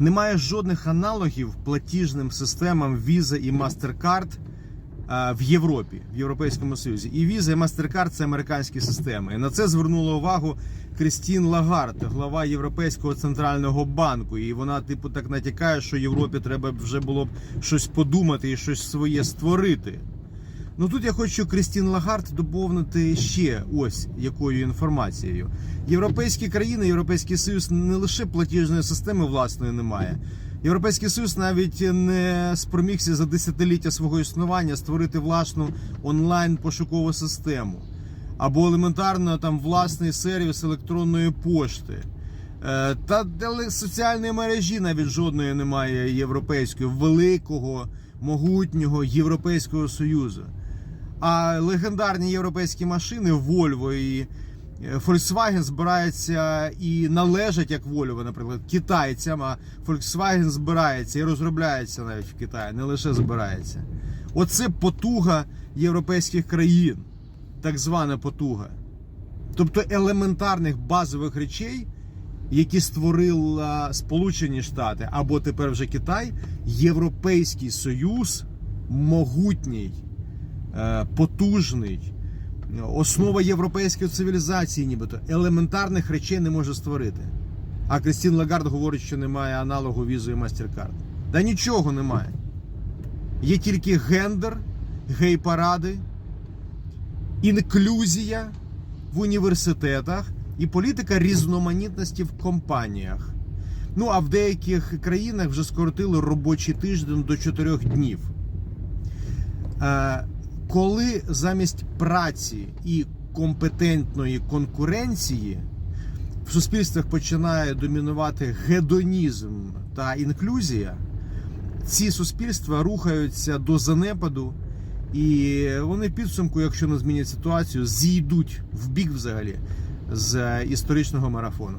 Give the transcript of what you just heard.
Немає жодних аналогів платіжним системам Visa і MasterCard е, в Європі, в Європейському Союзі. І Visa, і MasterCard – це американські системи. І на це звернула увагу Крістін Лагард, глава Європейського центрального банку. І вона, типу, так натякає, що Європі треба вже було б щось подумати і щось своє створити. Ну тут я хочу Крістін Лагард доповнити ще ось якою інформацією. Європейські країни, Європейський Союз не лише платіжної системи власної немає. Європейський Союз навіть не спромігся за десятиліття свого існування створити власну онлайн пошукову систему або елементарно там власний сервіс електронної пошти. Е, Та теле- соціальної мережі навіть жодної немає європейської, великого, могутнього Європейського Союзу. А легендарні європейські машини Volvo і е, Volkswagen збираються і належать як Volvo, наприклад, китайцям, а Volkswagen збирається і розробляється навіть в Китаї, не лише збирається. Оце потуга європейських країн, так звана потуга. Тобто елементарних базових речей, які створила Сполучені Штати або тепер вже Китай, Європейський Союз могутній, потужний, основа європейської цивілізації, нібито елементарних речей не може створити. А Крістін Лагард говорить, що немає аналогу візу і MasterCard. Та нічого немає. Є тільки гендер, гей-паради, інклюзія в університетах і політика різноманітності в компаніях. Ну а в деяких країнах вже скоротили робочий тиждень до 4 днів. Коли замість праці і компетентної конкуренції в суспільствах починає домінувати гедонізм та інклюзія, ці суспільства рухаються до занепаду, і вони підсумку, якщо не змінять ситуацію, зійдуть в бік взагалі з історичного марафону.